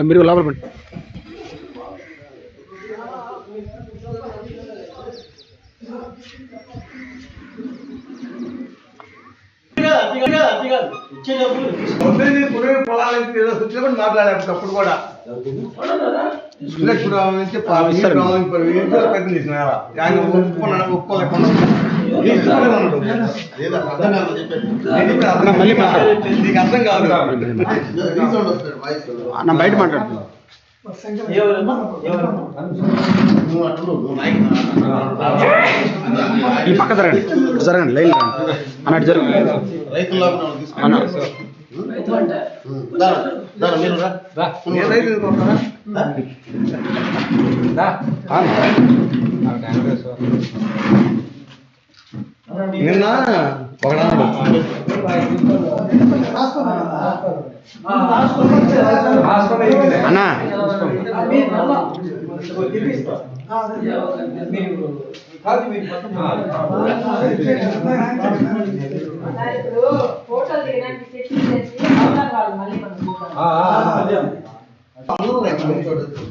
మీరు లోపల పండి పురవే పొలాలకి ఏదో వచ్చినప్పుడు మాట్లాడారు అప్పుడు కూడా సురేష్పురం నుంచి పా- నీళ్ళు ఇస్తారు. కావాలని పోయి ఏంటో ప్రయత్నం చేసిన ఆయన ఒప్పుకున్నాడు ఒప్పుకోలేకుండా అర్థం మళ్ళీ కాదు నా బయట మాట్లాడుతున్నా ఈ పక్క జరగండి జరగండి లైన్ రండి అన్నట్టు జరగండి అన్న? నిన్న ఒకడు అన్నా ఫోటోలు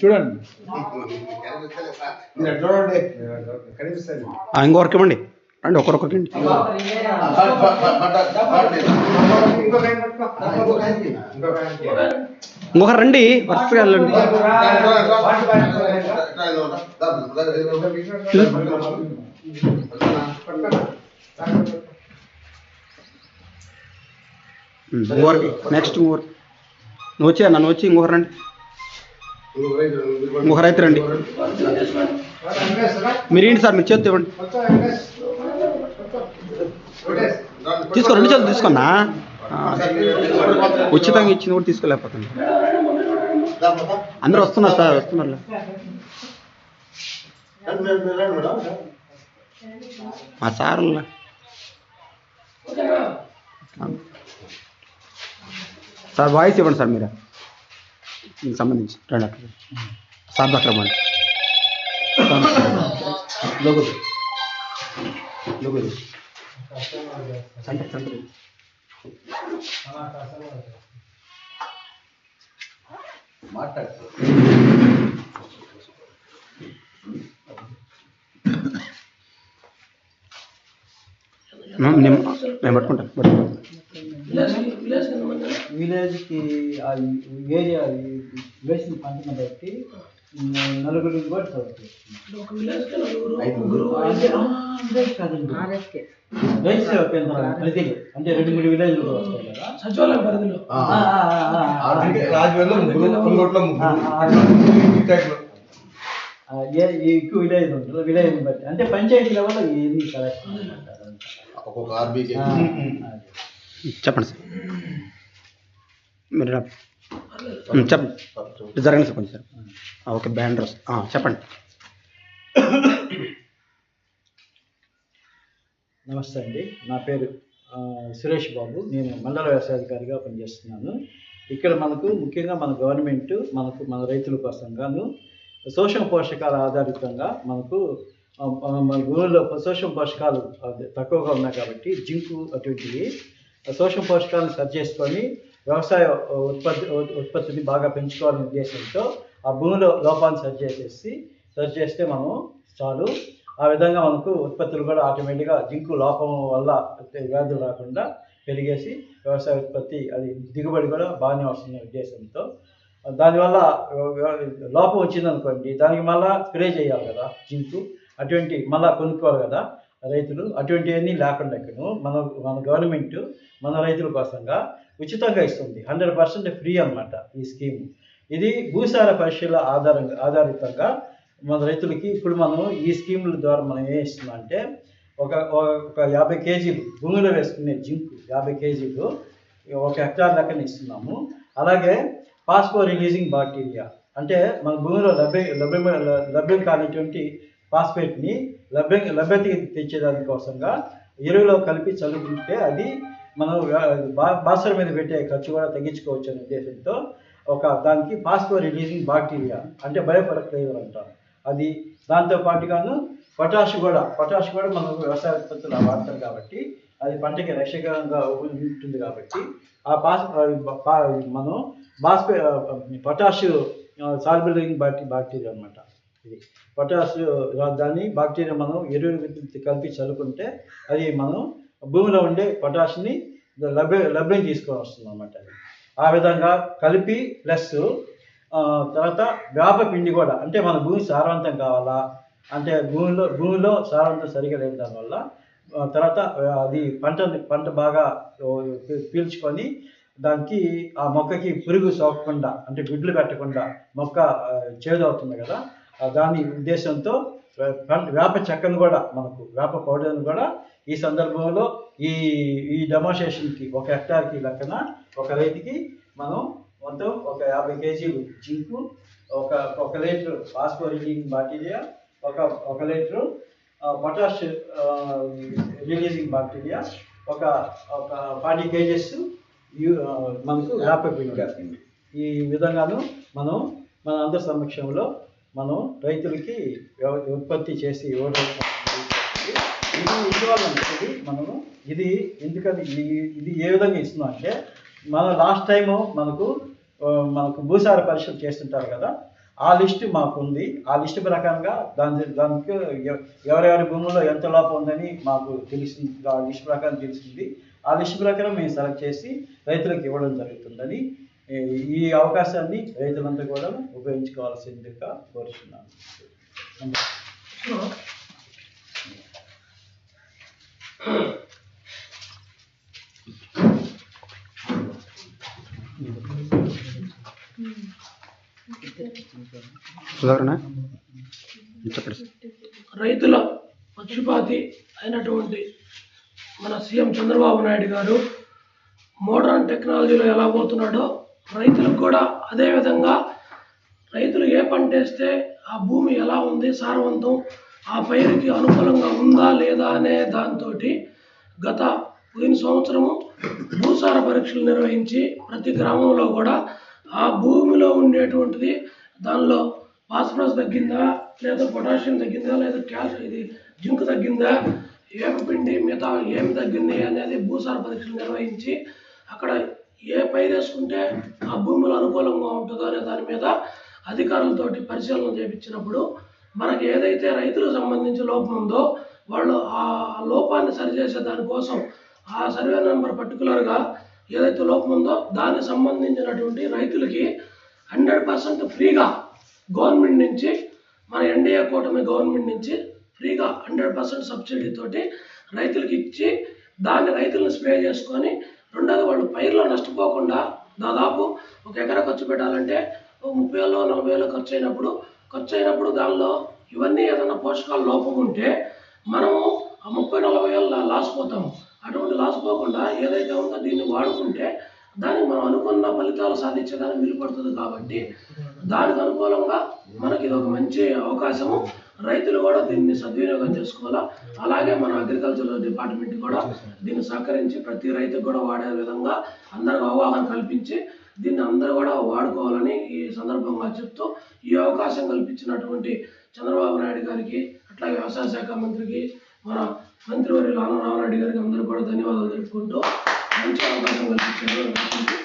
చూడండి. చూడండి ఆ, ఇంకొకరికి ఇవ్వండి. రండి ఒకరొకరికి. ఇంకొకరు రండి వరుసగా వెళ్ళండి. నెక్స్ట్ ఇంకొకరు నువ్వు వచ్చి అన్న నువ్వు వచ్చి ఇంకొకరు రండి. ఇంకొకరు అయితే రండి. మీరు ఏంటి సార్ మీరు చేతి ఇవ్వండి. తీసుకో రెండు చేతులు తీసుకున్నా? ఉచితంగా ఇచ్చింది కూడా తీసుకోలేకపోతుంది అందరూ వస్తున్నారు సార్ వస్తున్నారు మా సార్ సార్ వాయిస్ ఇవ్వండి సార్ మీరు. దీనికి సంబంధించి రండి అక్కడ సార్ అక్కడ ఇవ్వండి లోగో లోగో విలేజ్కి ఏరియా వేసిన పంటను బట్టి ఉమ్, నలుగురు కూడా చదువుతారు విలేజ్ కాదండి రైతు సేవ కేంద్రాలు ప్రతిలు అంటే రెండు మూడు విలేజ్లు వస్తాయి కదా సచివాలయం పరిధిలో ముగ్గురు ఎక్కువ విలేజ్ ఉంటుంది విలేజ్ బట్టి అంటే పంచాయతీ లెవెల్లో ఎన్ని కలెక్షన్ ఒక్కొక్క ఆర్బీకి చెప్పండి సార్. మీరు చెప్పండి. జరగండి సార్ కొంచెం. సార్ ఆ, ఓకే బ్యాండర్ చెప్పండి. నమస్తే అండి. నా పేరు సురేష్ బాబు. నేను మండల వ్యవసాయాధికారిగా పనిచేస్తున్నాను. ఇక్కడ మనకు ముఖ్యంగా మన గవర్నమెంట్ మనకు మన రైతుల కోసం గాను సూక్ష్మ పోషకాల ఆధారితంగా మనకు మన భూమిలో సోషం పోషకాలు తక్కువగా ఉన్నాయి కాబట్టి జింకు అటువంటివి సోషం పోషకాలను సరి చేసుకొని వ్యవసాయ ఉత్పత్తి ఉత్పత్తిని బాగా పెంచుకోవాలనే ఉద్దేశంతో ఆ భూమిలో లోపాన్ని సరి చేసేసి సరి చేస్తే మనం చాలు. ఆ విధంగా మనకు ఉత్పత్తులు కూడా ఆటోమేటిక్గా జింకు లోపం వల్ల వ్యాధులు రాకుండా పెరిగేసి వ్యవసాయ ఉత్పత్తి అది దిగుబడి కూడా బాగానే వస్తుంది ఉద్దేశంతో. దానివల్ల లోపం వచ్చిందనుకోండి దానికి మళ్ళీ స్ప్రే చేయాలి కదా జింకు. అటువంటి మళ్ళా కొనుక్కోవాలి కదా రైతులు. అటువంటివన్నీ లేకుండా మన మన గవర్నమెంట్ మన రైతుల కోసంగా ఉచితంగా ఇస్తుంది. హండ్రెడ్ పర్సెంట్ ఫ్రీ అన్నమాట ఈ స్కీమ్. ఇది భూసార పరీక్షల ఆధారంగా ఆధారితంగా మన రైతులకి ఇప్పుడు మనం ఈ స్కీముల ద్వారా మనం ఏం ఇస్తున్నాం అంటే ఒక ఒక యాభై కేజీలు భూమిలో వేసుకునే జింక్ యాభై కేజీలు ఒక హెక్టార్ లెక్కన ఇస్తున్నాము. అలాగే పాస్పో రిలీజింగ్ బాక్టీరియా అంటే మన భూమిలో లభ్య లభ్యం లభ్యం కానిటువంటి ఫాస్ఫేట్ని లభ్య లభ్యత తెచ్చేదాని కోసంగా ఎరువులో కలిపి చల్లుకుంటే అది మనం బా- బాసర మీద పెట్టే ఖర్చు కూడా తగ్గించుకోవచ్చు అనే ఉద్దేశంతో ఒక దానికి ఫాస్ఫో రిలీజింగ్ బాక్టీరియా అంటే బయోఫర్టిలైజర్ అంటాం. అది దాంతో పాటుగాను పొటాష్ కూడా పొటాష్ కూడా మనం వ్యవసాయ ఉత్పత్తులు వాడతాం కాబట్టి అది పంటకి రక్షకంగా ఉంటుంది కాబట్టి ఆ పాస్ పా- మనం బాస్పే పొటాష్ సాల్బిలింగ్ బాక్టీ బాక్టీరియా అనమాట ఇది. పొటాష్ దాన్ని బాక్టీరియా మనం ఎరువులు కలిపి చల్లుకుంటే అది మనం భూమిలో ఉండే పొటాష్ని లభ్య లభ్యం తీసుకొని వస్తుంది అనమాట అది. ఆ విధంగా కలిపి ప్లస్ తర్వాత వేప పిండి కూడా అంటే మన భూమి సారవంతం కావాలా? అంటే భూమిలో భూమిలో సారవంతం సరిగా లేని దానివల్ల తర్వాత అది పంట పంట బాగా పీల్చుకొని దానికి ఆ మొక్కకి పురుగు సోకకుండా అంటే గుడ్లు పెట్టకుండా మొక్క చేదు చేదవుతుంది కదా దాని ఉద్దేశంతో వేప చెక్కను కూడా మనకు వేప పౌడర్ను కూడా ఈ సందర్భంలో ఈ ఈ డెమోన్స్ట్రేషన్కి ఒక హెక్టార్కి లెక్కన ఒక రైతుకి మనం మొత్తం ఒక యాభై కేజీలు జింకు ఒక ఒక లీటర్ ఫాస్ఫోరిలింగ్ బాక్టీరియా ఒక ఒక లీటరు పొటాష్ రిలీజింగ్ బాక్టీరియా ఒక ఒక ఫార్టీ కేజెస్ మనకు వేప పిండి ఈ విధంగాను మనం మన అందరి సమక్షంలో మనం రైతులకి వ్యవ- ఉత్పత్తి చేసి ఇవ్వడం ఇది ఇవ్వాలి మనము ఇది ఎందుకని ఇది ఇది ఏ విధంగా ఇస్తున్నాం అంటే మన లాస్ట్ టైము మనకు మనకు భూసార పరీక్షలు చేస్తుంటారు కదా ఆ లిస్ట్ మాకు ఉంది ఆ లిస్ట్ ప్రకారంగా దాని దానికి ఎవరెవరి భూముల్లో ఎంత లోపం ఉందని మాకు తెలిసింది. ఆ లిస్ట్ ప్రకారం తెలిసింది. ఆ లిస్ట్ ప్రకారం మేము సెలెక్ట్ చేసి రైతులకు ఇవ్వడం జరుగుతుందని ఈ- అవకాశాన్ని రైతులంతా కూడా ఉపయోగించుకోవాల్సిందిగా కోరుతున్నాను రైతుల పక్షపాతి అయినటువంటి మన సీఎం చంద్రబాబు నాయుడు గారు మోడర్న్ టెక్నాలజీలో ఎలా పోతున్నాడో రైతులకు కూడా అదే విధంగా రైతులు ఏ పంట వేస్తే ఆ భూమి ఎలా ఉంది సారవంతం ఆ పైరుకి అనుకూలంగా ఉందా లేదా అనే దాంతో గత పోయిన సంవత్సరము భూసార పరీక్షలు నిర్వహించి ప్రతి గ్రామంలో కూడా ఆ భూమిలో ఉండేటువంటిది దానిలో ఫాస్ఫరస్ తగ్గిందా లేదా పొటాషియం తగ్గిందా లేదా క్యాల్షియం ఇది జింక్ తగ్గిందా ఏమపిండి మిగతా ఏమి తగ్గింది అనేది భూసార పరీక్షలు నిర్వహించి అక్కడ ఏ పైరు వేసుకుంటే ఆ భూములు అనుకూలంగా ఉంటుందో అనే దాని మీద అధికారులతోటి పరిశీలన చేపించినప్పుడు మనకి ఏదైతే రైతులకు సంబంధించి లోపం ఉందో వాళ్ళు ఆ లోపాన్ని సరిచేసే దానికోసం ఆ సర్వే నెంబర్ పర్టికులర్గా ఏదైతే లోపం ఉందో దానికి సంబంధించినటువంటి రైతులకి హండ్రెడ్ పర్సెంట్ ఫ్రీగా గవర్నమెంట్ నుంచి మన ఎన్డీఏ కూటమి గవర్నమెంట్ నుంచి ఫ్రీగా హండ్రెడ్ పర్సెంట్ సబ్సిడీతోటి రైతులకి ఇచ్చి దాన్ని రైతులను స్ప్రే చేసుకొని రెండోది వాళ్ళు పైర్లో నష్టపోకుండా దాదాపు ఒక ఎకరా ఖర్చు పెట్టాలంటే ముప్పై వేలు నలభై వేలు ఖర్చు అయినప్పుడు ఖర్చు అయినప్పుడు దానిలో ఇవన్నీ ఏదైనా పోషకాలు లోపం ఉంటే మనము ఆ ముప్పై నలభై వేలు లాస్ పోతాము. అటువంటి లాస్ పోకుండా ఏదైతే ఉందో దీన్ని వాడుకుంటే దాన్ని మనం అనుకున్న ఫలితాలు సాధించడానికి వీలుపడుతుంది కాబట్టి దానికి అనుకూలంగా మనకి ఇది ఒక మంచి అవకాశము. రైతులు కూడా దీన్ని సద్వినియోగం చేసుకోవాలా? అలాగే మన అగ్రికల్చర్ డిపార్ట్మెంట్ కూడా దీన్ని సహకరించి ప్రతి రైతుకు కూడా వాడే విధంగా అందరికి అవగాహన కల్పించి దీన్ని అందరూ కూడా వాడుకోవాలని ఈ సందర్భంగా చెప్తూ ఈ అవకాశం కల్పించినటువంటి చంద్రబాబు నాయుడు గారికి అట్లాగే వ్యవసాయ శాఖ మంత్రికి మన మంత్రివర్యులు ఆనందరావు నాయుడు గారికి అందరూ కూడా ధన్యవాదాలు తెలుపుకుంటూ 你只要完成了你整个人的心